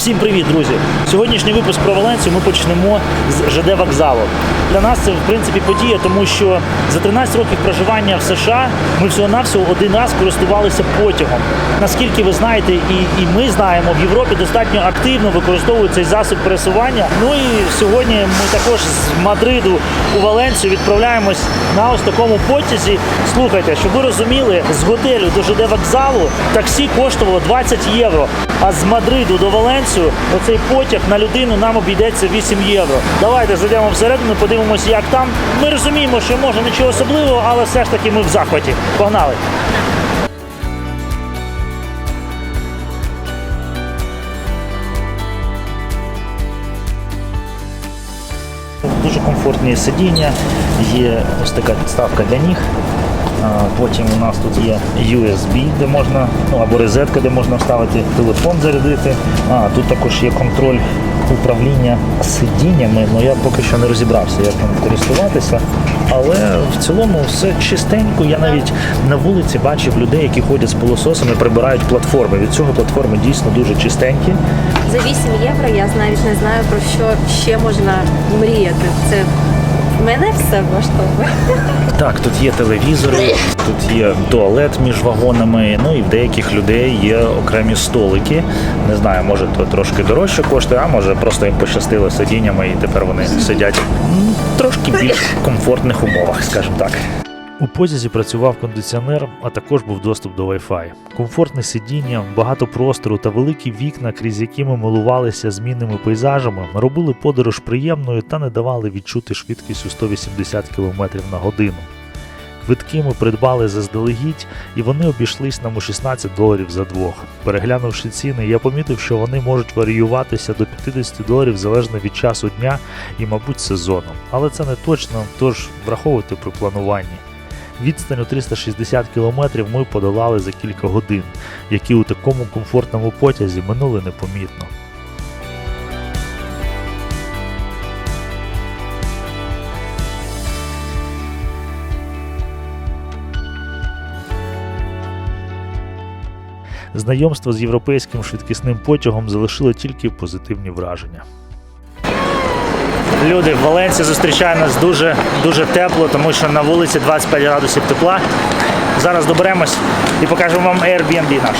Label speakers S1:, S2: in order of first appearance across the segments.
S1: Всім привіт, друзі! Сьогоднішній випуск про Валенцію ми почнемо з ЖД вокзалу. Для нас це в принципі подія, тому що за 13 років проживання в США ми всього-навсього один раз користувалися потягом. Наскільки ви знаєте, і, і ми знаємо, в Європі достатньо активно використовують цей засіб пересування. Ну і сьогодні ми також з Мадриду у Валенцію відправляємось на ось такому потязі. Слухайте, щоб ви розуміли, з готелю до ЖД вокзалу таксі коштувало 20 євро. А з Мадриду до Валенцію оцей потяг на людину нам обійдеться 8 євро. Давайте зайдемо всередину, подивимося, як там. Ми розуміємо, що може нічого особливого, але все ж таки ми в захваті. Погнали! Дуже комфортні сидіння, є ось така підставка для ніг. Потім у нас тут є USB, де можна, ну або розетка, де можна вставити телефон, зарядити. А тут також є контроль управління сидіннями. Ну я поки що не розібрався, як ним користуватися. Але в цілому все чистенько. Я навіть на вулиці бачив людей, які ходять з пилососами, прибирають платформи. Від цього платформи дійсно дуже чистенькі.
S2: За 8 євро я навіть не знаю про що ще можна мріяти. Це мене все влаштовує.
S1: Так, тут є телевізори, тут є туалет між вагонами. Ну і в деяких людей є окремі столики. Не знаю, може то трошки дорожче коштує, а може просто їм пощастило сидіннями, і тепер вони сидять трошки більш комфортних умовах, скажімо так. У потязі працював кондиціонер, а також був доступ до Wi-Fi. Комфортне сидіння, багато простору та великі вікна, крізь які ми милувалися змінними пейзажами, робили подорож приємною та не давали відчути швидкість у 180 км на годину. Квитки ми придбали заздалегідь, і вони обійшлись нам у 16 доларів за двох. Переглянувши ціни, я помітив, що вони можуть варіюватися до 50 доларів залежно від часу дня і, мабуть, сезону. Але це не точно, тож враховуйте при плануванні. Відстань у 360 кілометрів ми подолали за кілька годин, які у такому комфортному потязі минули непомітно. Знайомство з європейським швидкісним потягом залишило тільки позитивні враження. Люди в Валенції зустрічають нас дуже дуже тепло, тому що на вулиці 25 градусів тепла. Зараз доберемось і покажемо вам Airbnb наш.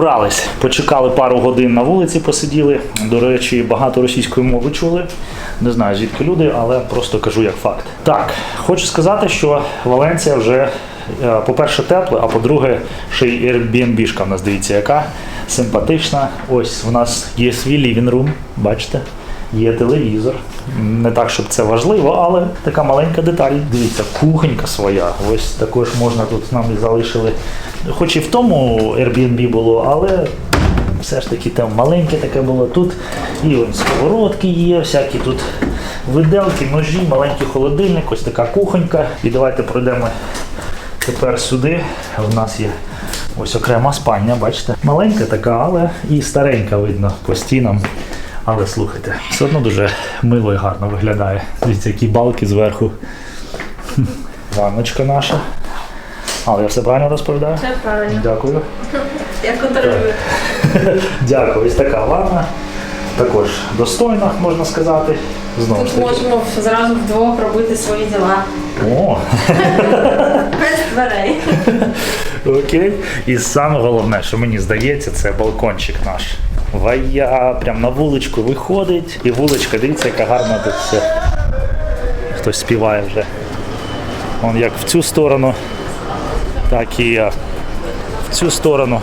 S1: Добрались, почекали пару годин на вулиці, посиділи. До речі, багато російської мови чули. Не знаю звідки люди, але просто кажу як факт. Так, хочу сказати, що Валенція вже, е, по-перше, тепле, а по-друге, ще й Airbnb-шка в нас дивіться, яка симпатична. Ось у нас є свій room, бачите, є телевізор. Не так, щоб це важливо, але така маленька деталь. Дивіться, кухонька своя. Ось також можна тут нам і залишили. Хоч і в тому Airbnb було, але все ж таки там маленьке таке було тут. І ось сковородки є, всякі тут виделки, ножі, маленький холодильник, ось така кухонька. І давайте пройдемо тепер сюди. У нас є ось окрема спальня, бачите? Маленька така, але і старенька видно по стінам. Але слухайте, все одно дуже мило і гарно виглядає. Дивіться, які балки зверху. Ванночка наша. Але я все правильно розповідаю?
S2: Все правильно.
S1: Дякую.
S2: Я контролюю.
S1: Дякую. Ось така ванна. Також достойна, можна сказати. Знову
S2: Тут можемо зразу вдвох робити свої діла.
S1: О,
S2: Без дверей.
S1: окей. І саме головне, що мені здається, це балкончик наш. Вая, прям на вуличку виходить. І вуличка, дивіться, яка гарна тут все. Хтось співає вже. Вон як в цю сторону, так і в цю сторону.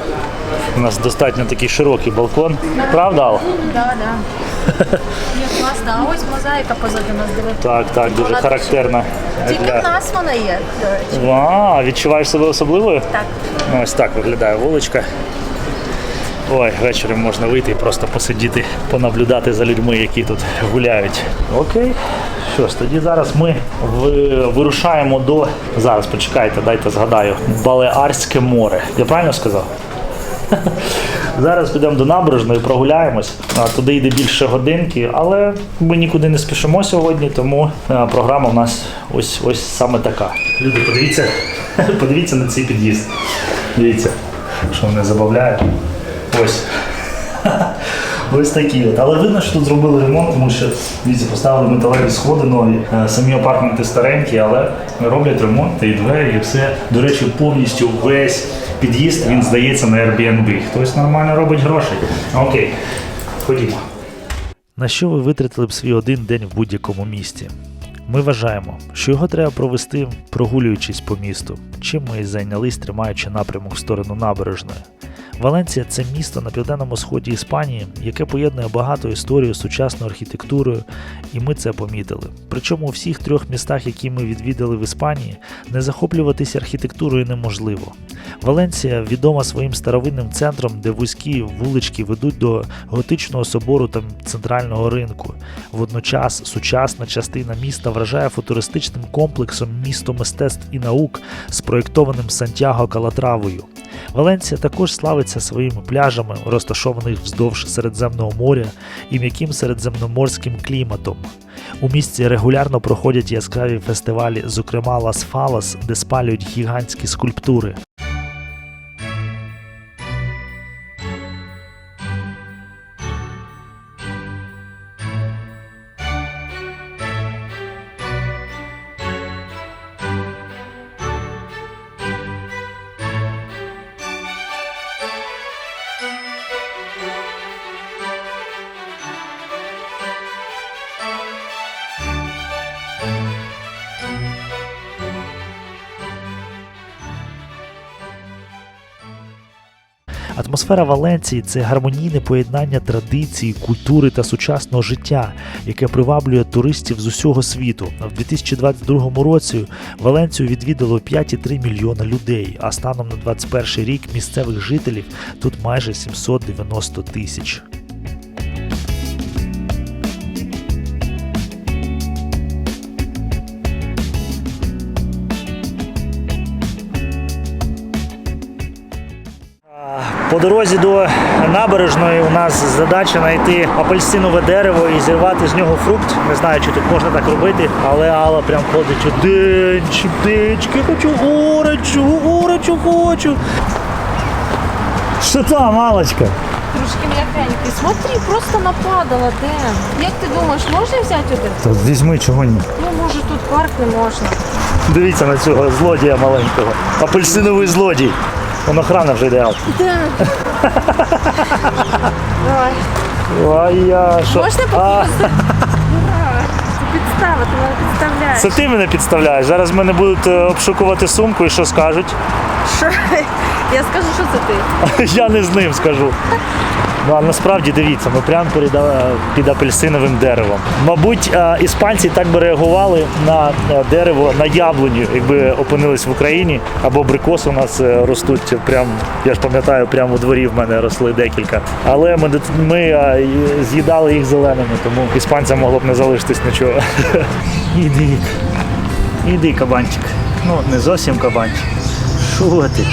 S1: У нас достатньо такий широкий балкон. Правда, Ал?
S3: Да, да. Є класно. А ось мозаїка позаду нас дивиться.
S1: Так, так, дуже
S3: Вона
S1: характерна.
S3: Тільки
S1: для-
S3: в нас вона є.
S1: А, відчуваєш себе особливою?
S3: Так.
S1: Ну, ось так виглядає вуличка. Ой, ввечері можна вийти і просто посидіти, понаблюдати за людьми, які тут гуляють. Окей. Що ж, тоді зараз ми ви- вирушаємо до. Зараз почекайте, дайте згадаю. Балеарське море. Я правильно сказав? Зараз підемо до набережної, прогуляємось. Туди йде більше годинки, але ми нікуди не спішимо сьогодні, тому програма в нас ось ось саме така. Люди, подивіться, подивіться на цей під'їзд. Дивіться, що мене забавляє. Ось. Ось такі от. Але видно, що тут зробили ремонт, тому що дивіться, поставили металеві сходи нові. Е, Самі апартменти старенькі, але роблять ремонт і двері, і все. До речі, повністю весь під'їзд він здається на Airbnb. Хтось нормально робить гроші. Окей, ходімо. На що ви витратили б свій один день в будь-якому місті? Ми вважаємо, що його треба провести, прогулюючись по місту, чим ми і зайнялись, тримаючи напрямок в сторону набережної. Валенція це місто на південному сході Іспанії, яке поєднує багато історію з сучасною архітектурою, і ми це помітили. Причому у всіх трьох містах, які ми відвідали в Іспанії, не захоплюватися архітектурою неможливо. Валенція відома своїм старовинним центром, де вузькі вулички ведуть до готичного собору та центрального ринку. Водночас сучасна частина міста вражає футуристичним комплексом місто мистецтв і наук, спроєктованим Сантьяго Калатравою. Валенція також славиться своїми пляжами, розташованих вздовж Середземного моря і м'яким середземноморським кліматом. У місті регулярно проходять яскраві фестивалі, зокрема Лас Фалас, де спалюють гігантські скульптури. Атмосфера Валенції це гармонійне поєднання традицій, культури та сучасного життя, яке приваблює туристів з усього світу. В 2022 році Валенцію відвідало 5,3 мільйона людей, а станом на 2021 рік місцевих жителів тут майже 790 тисяч. По дорозі до набережної у нас задача знайти апельсинове дерево і зірвати з нього фрукт. Не знаю, чи тут можна так робити, але Алла прям ходить денчик, денчики, хочу горечу, горечу хочу. Що там, Алочка?
S3: Трошки м'якенький. Смотри, просто нападала, Ден. Як ти думаєш, можна взяти один?
S1: Та візьми чого ні.
S3: Ну, може тут парк не можна.
S1: Дивіться на цього злодія маленького. Апельсиновий злодій. Он охрана вже йде. Ал.
S3: Давай.
S1: Ой, я що?
S3: Можна! Це підстава, ти мене підставляєш.
S1: Це ти мене підставляєш. Зараз мене будуть е, обшукувати сумку і що скажуть.
S3: Що? Я скажу, що це ти.
S1: Я не з ним скажу. Ну а насправді дивіться, ми прямо перед, е, під апельсиновим деревом. Мабуть, е, іспанці так би реагували на е, дерево, на яблуню, якби опинились в Україні, або абрикоси у нас ростуть прям, я ж пам'ятаю, прямо у дворі в мене росли декілька. Але ми, ми з'їдали їх зеленими, тому іспанцям могло б не залишитись нічого. Іди, іди, кабанчик. Ну, не зовсім кабанчик. Що ти?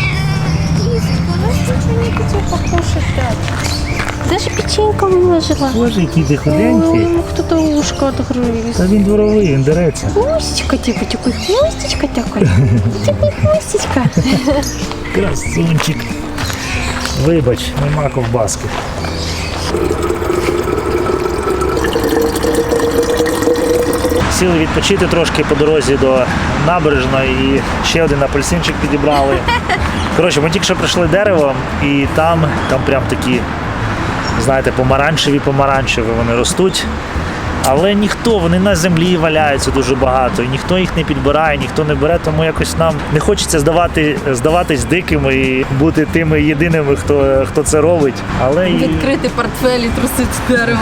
S3: ничего не хотел покушать дать. Даже печенька выложила.
S1: Боже, який ти худенький.
S3: Ой, кто-то ушко отгрыз.
S1: Та він дворовий, він дереться.
S3: Хвостичка, типа, такой хвостичка такой. Такой хвостичка.
S1: Красунчик. Вибач, нема ковбаски. Сіли відпочити трошки по дорозі до набережної і ще один апельсинчик підібрали. Коротше, ми тільки що прийшли дерево, і там, там прям такі, знаєте, помаранчеві помаранчеві вони ростуть. Але ніхто, вони на землі валяються дуже багато, і ніхто їх не підбирає, ніхто не бере, тому якось нам не хочеться здавати, здаватись дикими і бути тими єдиними, хто, хто це робить. Але,
S3: Відкрити портфель і трусити дерево.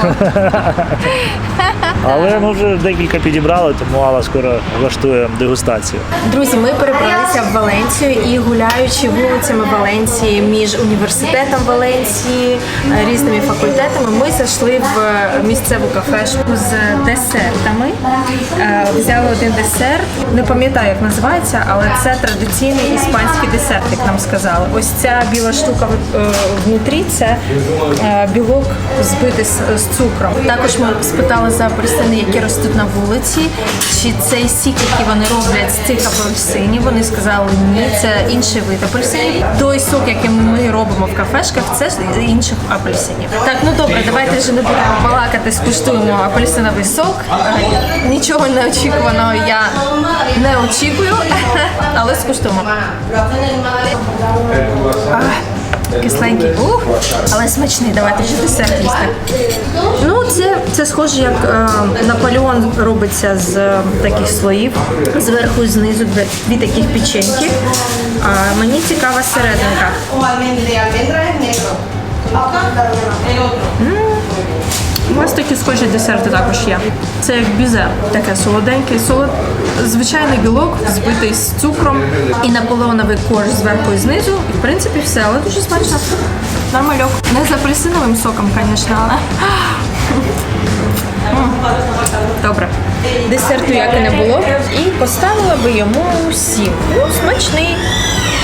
S1: але ми вже декілька підібрали, тому Алла скоро влаштує дегустацію.
S4: Друзі, ми перебралися в Валенцію і гуляючи вулицями Валенції між університетом Валенції, е, різними факультетами, ми зайшли в місцеву кафешку з
S2: з десертами. Е, Взяли один десерт. Не пам'ятаю, як називається, але це традиційний іспанський десерт, як нам сказали. Ось ця біла штука е, внутрі це е, білок збитий з, цукром. Також ми спитали за апельсини, які ростуть на вулиці, чи цей сік, який вони роблять з цих апельсинів. Вони сказали ні, це інший вид апельсинів. Той сок, який ми робимо в кафешках, це з інших апельсинів. Так, ну добре, давайте вже не будемо балакати, скуштуємо апельсиновий сок. Е, Нічого неочікуваного я не очікую, але скуштуємо. Кисленький, ух, але смачний. Давайте вже десерт їсти. Ну, це, це схоже, як е, Наполеон робиться з е, таких слоїв. Зверху і знизу дві, дві таких печеньки. А мені цікава серединка.
S5: almendra
S2: У вас такі схожі десерти також є. Це як бізе, таке солоденьке, солод... звичайний білок, збитий з цукром і наполеоновий корж зверху і знизу. І в принципі все, але дуже смачно. Нормальок. Не з апельсиновим соком, звісно, але. Добре. Десерту як і не було. І поставила би йому сім. Ну, смачний.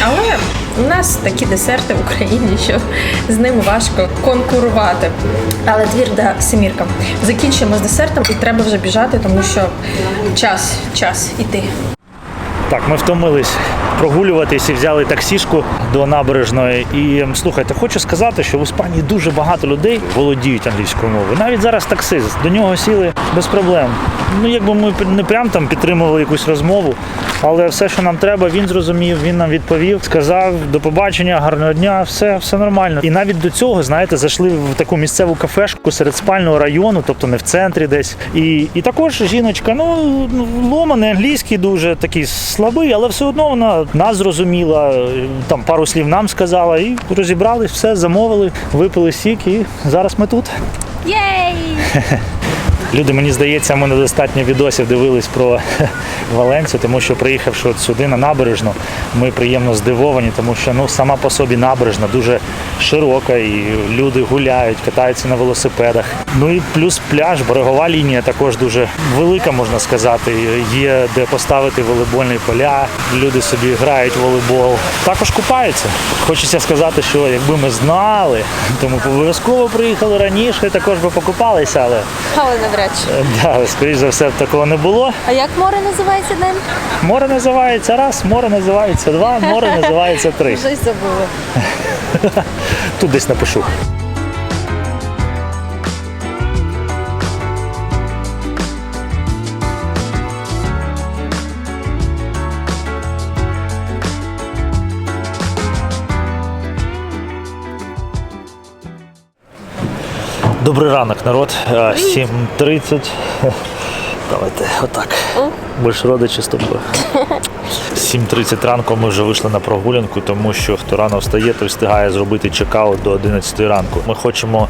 S2: Але у нас такі десерти в Україні, що з ними важко конкурувати. Але твірда семірка. Закінчимо з десертом і треба вже біжати, тому що час, час іти.
S1: Так, ми втомились прогулюватись і взяли таксішку до набережної. І ем, слухайте, хочу сказати, що в Іспанії дуже багато людей володіють англійською мовою. Навіть зараз таксист до нього сіли без проблем. Ну, якби ми не прям там підтримували якусь розмову, але все, що нам треба, він зрозумів, він нам відповів, сказав до побачення, гарного дня, все, все нормально. І навіть до цього, знаєте, зайшли в таку місцеву кафешку серед спального району, тобто не в центрі десь. І, і також жіночка, ну ломаний англійський дуже такий слабий, але все одно вона нас зрозуміла, там пару слів нам сказала, і розібрались, все, замовили, випили сік, і зараз ми тут.
S6: Єй!
S1: Люди, мені здається, ми недостатньо відосів дивились про Валенцію, тому що приїхавши от сюди на набережну, ми приємно здивовані, тому що ну сама по собі набережна дуже широка, і люди гуляють, катаються на велосипедах. Ну і плюс пляж, берегова лінія також дуже велика, можна сказати. Є де поставити волейбольні поля, люди собі грають в волейбол. Також купаються. Хочеться сказати, що якби ми знали, то ми обов'язково приїхали раніше, також би покупалися, але
S6: Але навряд чи.
S1: Е, Да, скоріш за все, такого не було.
S6: А як море називається день?
S1: Море називається раз, море називається два, море називається три.
S6: Щось забула.
S1: Тут десь напишу. Добрий ранок, народ. Е, 7.30. Давайте отак. Ми ж родичі з тобою. 7.30 ранку ми вже вийшли на прогулянку, тому що хто рано встає, той встигає зробити чекаут до 11 ранку. Ми хочемо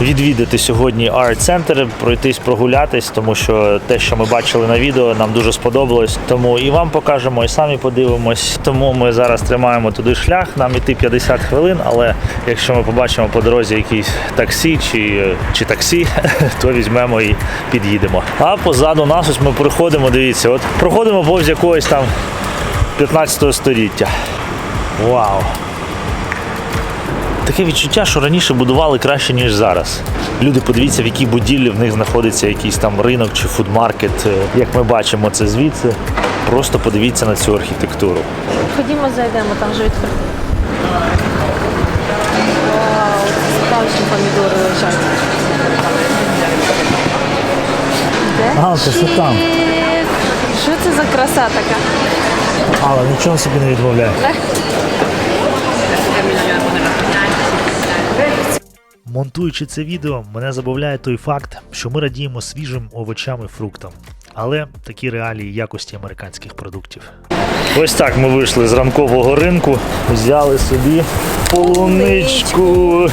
S1: відвідати сьогодні арт-центр, пройтись прогулятись, тому що те, що ми бачили на відео, нам дуже сподобалось. Тому і вам покажемо, і самі подивимось. Тому ми зараз тримаємо туди шлях. Нам іти 50 хвилин, але якщо ми побачимо по дорозі якийсь таксі чи, чи таксі, то візьмемо і під'їдемо. А позаду нас ось ми проходимо, дивіться, от проходимо повз якогось там 15 століття. Вау! Таке відчуття, що раніше будували краще, ніж зараз. Люди, подивіться, в якій будівлі в них знаходиться якийсь там ринок чи фудмаркет. Як ми бачимо це звідси. Просто подивіться на цю архітектуру.
S6: Ходімо, зайдемо, там вже відкрито. Вау, справжні помідори лежать. Де?
S1: А, це там.
S6: Що це за краса така?
S1: Але нічого собі не відмовляє. Монтуючи це відео, мене забавляє той факт, що ми радіємо свіжим овочам і фруктам. Але такі реалії якості американських продуктів. Ось так ми вийшли з ранкового ринку, взяли собі полуничку.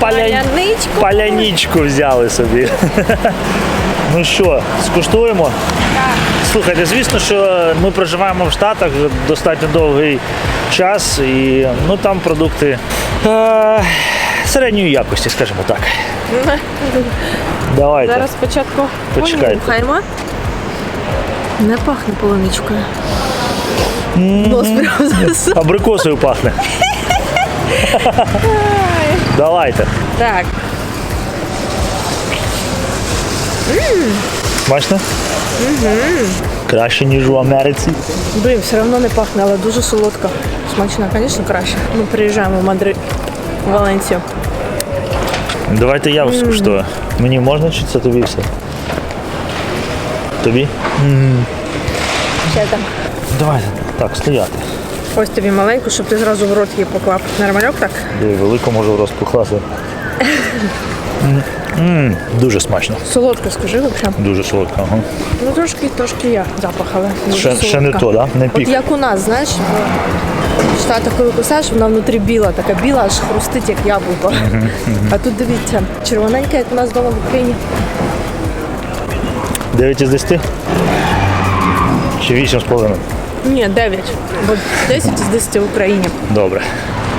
S1: Паля...
S6: Паляничку.
S1: Паляничку взяли собі. Ну що, скуштуємо? Так. Слухайте, звісно, що ми проживаємо в Штатах вже достатньо довгий час, і ну там продукти е- середньої якості, скажімо так. Давайте.
S2: Зараз спочатку
S1: Почекайте.
S2: понюхаємо. Не пахне полуничкою. Нос прямо засув.
S1: Абрикосою пахне. Давайте.
S2: Так,
S1: Смачно? Краще, ніж у Америці.
S4: Блін, все одно не пахне, але дуже солодка. Смачна, звісно, краще. Ми приїжджаємо в Мадрид, в Валенсію.
S1: Давайте я скуштую. Мені можна чи це тобі все? Тобі?
S4: Ще там.
S1: Давайте. Так, стояти.
S4: Ось тобі маленьку, щоб ти зразу в рот її поклав. Нормальок так?
S1: Диви, велику можу розпухлати. М, Дуже смачно.
S4: Солодка, скажи взагалі.
S1: Дуже солодко. Ага.
S4: Ну трошки, трошки я запах, але дуже
S1: Ще, ще не то, да? Не
S2: от як у нас, знаєш, в Штатах, коли кусаєш, вона внутрі біла, така біла, аж хрустить, як яблуко. А тут дивіться, червоненька, як у нас вдома в Україні.
S1: 9 із 10? Чи 8 з половиною?
S4: Ні, 9. Бо 10 з 10 в Україні.
S1: Добре.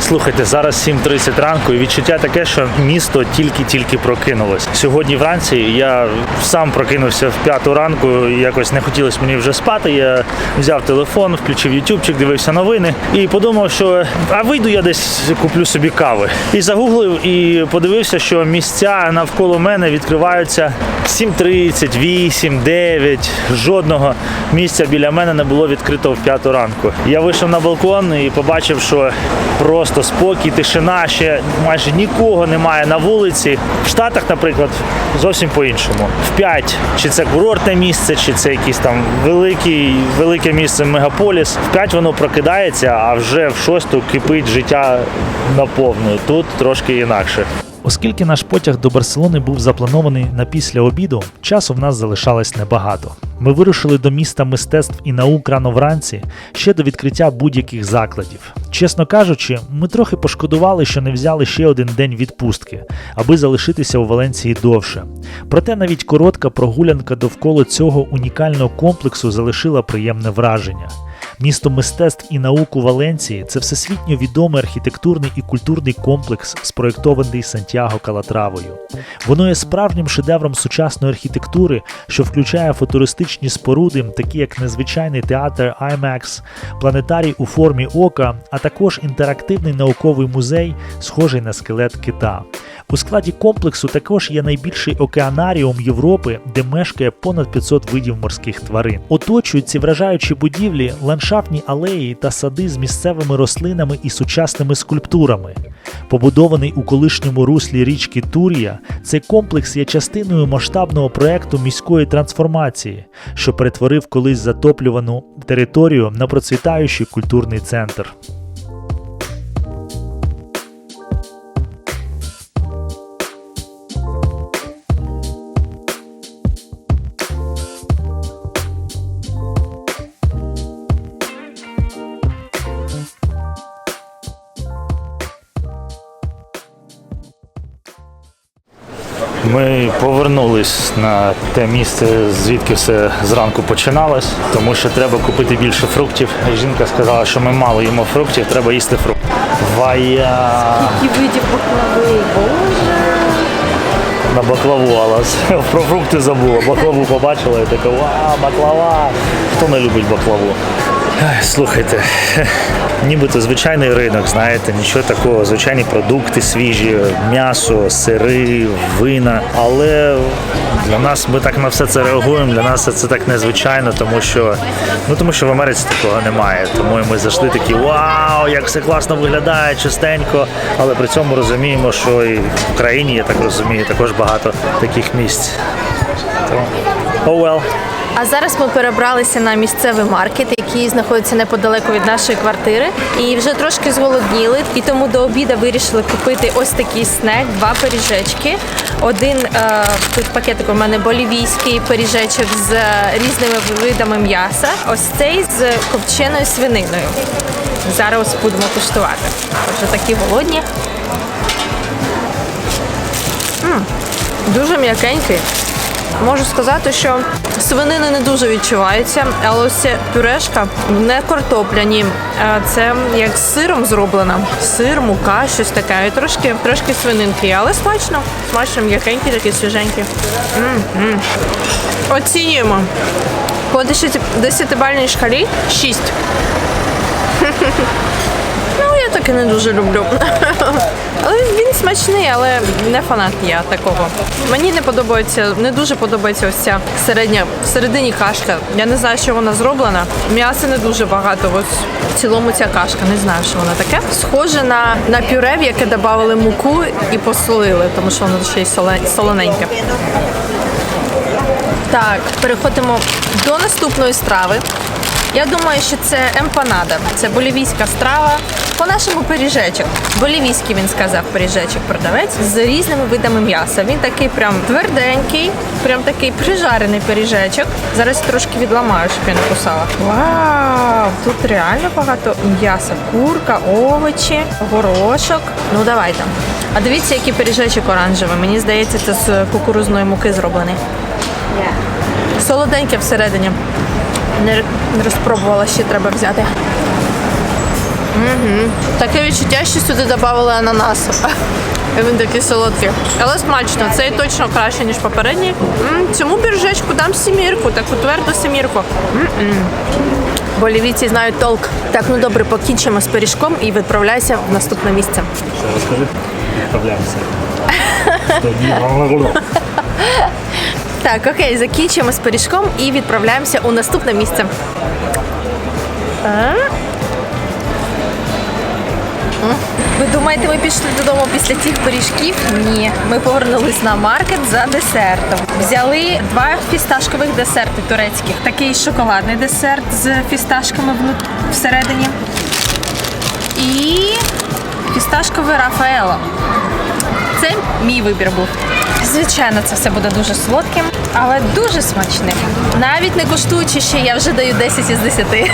S1: Слухайте, зараз 7.30 ранку і відчуття таке, що місто тільки-тільки прокинулось. Сьогодні вранці я сам прокинувся в п'яту ранку, і якось не хотілося мені вже спати. Я взяв телефон, включив ютубчик, дивився новини і подумав, що а вийду я десь куплю собі кави. І загуглив і подивився, що місця навколо мене відкриваються 7.30, 8, 9. Жодного місця біля мене не було відкрито в п'яту ранку. Я вийшов на балкон і побачив, що просто спокій, тишина, ще майже нікого немає на вулиці. В Штатах, наприклад, зовсім по-іншому. В 5 чи це курортне місце, чи це якийсь там великий, велике місце мегаполіс. В 5 воно прокидається, а вже в 6 кипить життя наповну. Тут трошки інакше. Оскільки наш потяг до Барселони був запланований на після обіду, часу в нас залишалось небагато. Ми вирушили до міста мистецтв і наук рано вранці ще до відкриття будь-яких закладів. Чесно кажучи, ми трохи пошкодували, що не взяли ще один день відпустки, аби залишитися у Валенції довше. Проте навіть коротка прогулянка довкола цього унікального комплексу залишила приємне враження. Місто мистецтв і наук у Валенції це всесвітньо відомий архітектурний і культурний комплекс, спроєктований Сантьяго Калатравою. Воно є справжнім шедевром сучасної архітектури, що включає футуристичні споруди, такі як незвичайний театр IMAX, планетарій у формі ока, а також інтерактивний науковий музей, схожий на скелет кита. У складі комплексу також є найбільший океанаріум Європи, де мешкає понад 500 видів морських тварин. Оточують ці вражаючі будівлі, ландшафтні алеї та сади з місцевими рослинами і сучасними скульптурами. Побудований у колишньому руслі річки Турія, цей комплекс є частиною масштабного проекту міської трансформації, що перетворив колись затоплювану територію на процвітаючий культурний центр. Ми повернулись на те місце, звідки все зранку починалось, тому що треба купити більше фруктів. Жінка сказала, що ми мало їмо фруктів, треба їсти фрукти. Вая
S2: І видів баклави. Боже.
S1: на баклаву, але про фрукти забула. Баклаву побачила і така вау, баклава. Хто не любить баклаву? Слухайте, нібито звичайний ринок, знаєте, нічого такого, звичайні продукти свіжі, м'ясо, сири, вина. Але для нас ми так на все це реагуємо. Для нас це так незвичайно, тому що ну тому що в Америці такого немає. Тому ми зайшли такі вау, як все класно виглядає, чистенько. Але при цьому розуміємо, що і в Україні, я так розумію, також багато таких місць. Тому, oh well.
S2: А зараз ми перебралися на місцевий маркет, який знаходиться неподалеку від нашої квартири, і вже трошки зголодніли. І тому до обіду вирішили купити ось такий снек, два пиріжечки. Один е, тут пакетик у мене болівійський пиріжечок з е, різними видами м'яса. Ось цей з копченою свининою. Зараз будемо куштувати. Вже такі голодні. М, дуже м'якенький. Можу сказати, що свинини не дуже відчувається, але ось ця пюрешка не картопляні. Це як з сиром зроблена. Сир, мука, щось таке. І трошки, трошки свининки, але смачно. Смачно, м'якенькі, такі свіженькі. М-м. Оцінюємо. По 10-бальній шкалі 6. Таке не дуже люблю. Але він смачний, але не фанат я такого. Мені не подобається, не дуже подобається ось ця середня всередині кашка. Я не знаю, що вона зроблена. М'яса не дуже багато. Ось в цілому ця кашка. Не знаю, що вона таке. Схоже на, на пюре, в яке додали муку і посолили, тому що воно ще й солоненьке. Так, переходимо до наступної страви. Я думаю, що це емпанада. Це болівійська страва. По-нашому пиріжечок. Болівійський він сказав пиріжечок продавець з різними видами м'яса. Він такий прям тверденький, прям такий прижарений пиріжечок. Зараз трошки відламаю, щоб я не кусала. Вау! Тут реально багато м'яса. Курка, овочі, горошок. Ну давайте. А дивіться, який пиріжечок оранжевий. Мені здається, це з кукурузної муки зроблений. Солоденьке всередині. Не, розпробувала, ще треба взяти. Угу. Таке відчуття, що сюди додавали ананасу. І Він такий солодкий. Але смачно, цей точно краще, ніж попередній. М, цьому біржечку дам сімірку, таку тверду сімірку. М-м. Болівійці знають толк. Так, ну добре, покінчимо з пиріжком і відправляйся в наступне місце.
S1: Що розкажи? Відправляємося.
S2: Так, окей, закінчуємо з пиріжком і відправляємося у наступне місце. Ви думаєте, ми пішли додому після цих пиріжків? Ні. Ми повернулись на маркет за десертом. Взяли два фісташкових десерти турецьких. Такий шоколадний десерт з фісташками всередині. І фісташковий Рафаело. Це мій вибір був. Звичайно, це все буде дуже солодким, але дуже смачним. Навіть не куштуючи ще, я вже даю 10 із 10.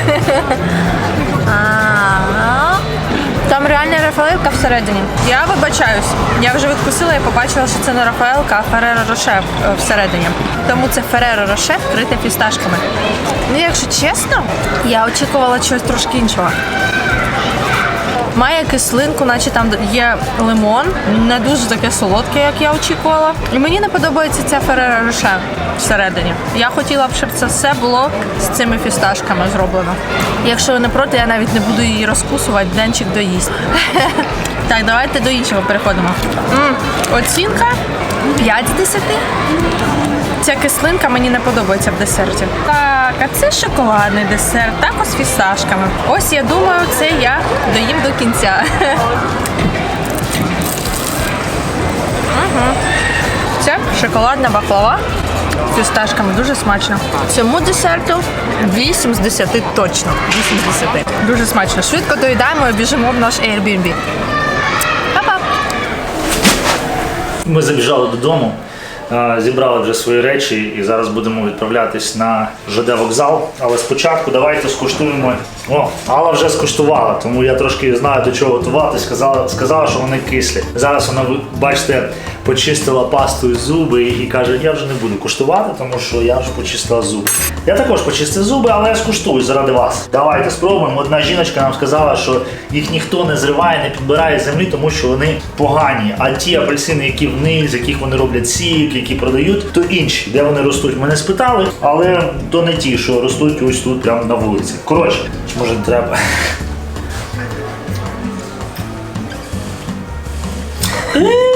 S2: Там реальна рафаелка всередині. Я вибачаюсь. Я вже відкусила і побачила, що це не рафаелка, а Фереро Роше е, всередині. Тому це Фереро Роше вкрите фісташками. Ну, якщо чесно, я очікувала чогось трошки іншого. Має кислинку, наче там є лимон, не дуже таке солодке, як я очікувала. І мені не подобається ця Ферреро Роше всередині. Я хотіла б, щоб це все було з цими фісташками зроблено. Якщо ви не проти, я навіть не буду її розкусувати, денчик доїсть. Так, давайте до іншого переходимо. Оцінка 5 з 10. Ця кислинка мені не подобається в десерті. А це шоколадний десерт, також з фісташками. Ось я думаю, це я доїм до кінця. Це шоколадна баклава з фісташками, дуже смачно. Цьому десерту 8 з 10 точно. 8 з 10. Дуже смачно. Швидко доїдаємо і біжимо в наш Airbnb. Па-па!
S1: Ми забіжали додому, зібрали вже свої речі і зараз будемо відправлятись на ЖД вокзал. Але спочатку давайте скуштуємо. О, Алла вже скуштувала, тому я трошки знаю до чого готувати. Сказала, сказала, що вони кислі. Зараз вона, бачите, почистила пастою зуби і каже, я вже не буду куштувати, тому що я вже почистила зуби. Я також почистив зуби, але я скуштую заради вас. Давайте спробуємо. Одна жіночка нам сказала, що їх ніхто не зриває, не підбирає землі, тому що вони погані. А ті апельсини, які вниз, з яких вони роблять сік, які продають, то інші, де вони ростуть, мене спитали, але то не ті, що ростуть ось тут, прямо на вулиці. Коротше, може не треба.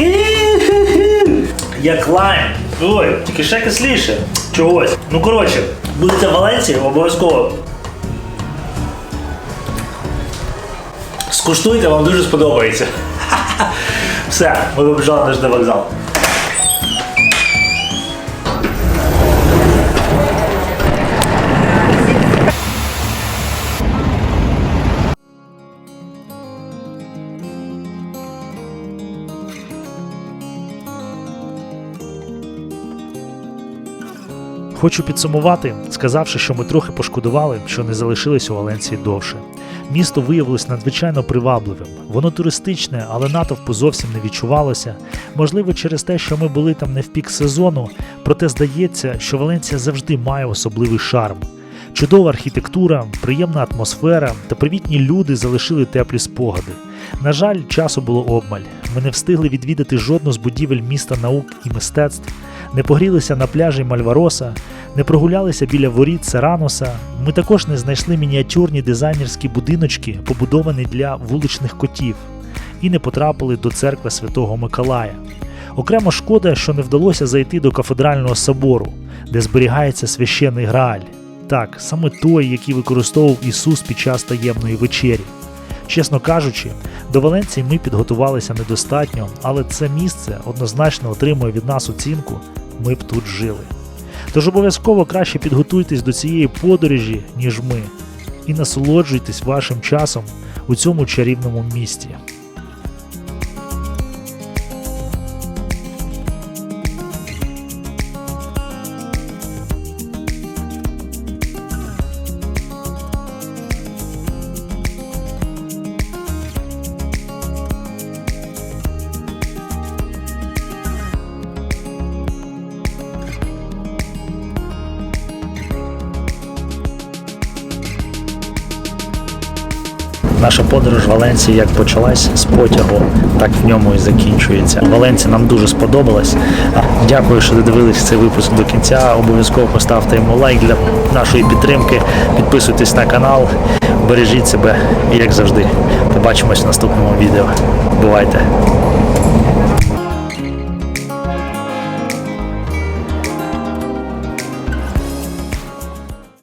S1: Як лайм. Ой, тільки ще кисліше. Чогось. Ну коротше, будете в Валенції, обов'язково. Скуштуйте, вам дуже сподобається. Все, ми побіжали на ЖД вокзал. Хочу підсумувати, сказавши, що ми трохи пошкодували, що не залишились у Валенції довше. Місто виявилось надзвичайно привабливим. Воно туристичне, але натовпу зовсім не відчувалося. Можливо, через те, що ми були там не в пік сезону, проте здається, що Валенція завжди має особливий шарм. Чудова архітектура, приємна атмосфера та привітні люди залишили теплі спогади. На жаль, часу було обмаль. Ми не встигли відвідати жодну з будівель міста наук і мистецтв, не погрілися на пляжі Мальвароса, не прогулялися біля воріт Сераноса. Ми також не знайшли мініатюрні дизайнерські будиночки, побудовані для вуличних котів, і не потрапили до церкви Святого Миколая. Окремо шкода, що не вдалося зайти до кафедрального собору, де зберігається священний Грааль. Так, саме той, який використовував Ісус під час таємної вечері. Чесно кажучи, до Валенції ми підготувалися недостатньо, але це місце однозначно отримує від нас оцінку ми б тут жили. Тож обов'язково краще підготуйтесь до цієї подорожі, ніж ми, і насолоджуйтесь вашим часом у цьому чарівному місті. Наша подорож в Валенції як почалась з потягу, так в ньому і закінчується. Валенція нам дуже сподобалась. Дякую, що додивились цей випуск до кінця. Обов'язково поставте йому лайк для нашої підтримки. Підписуйтесь на канал, бережіть себе і як завжди. Побачимось в наступному відео. Бувайте!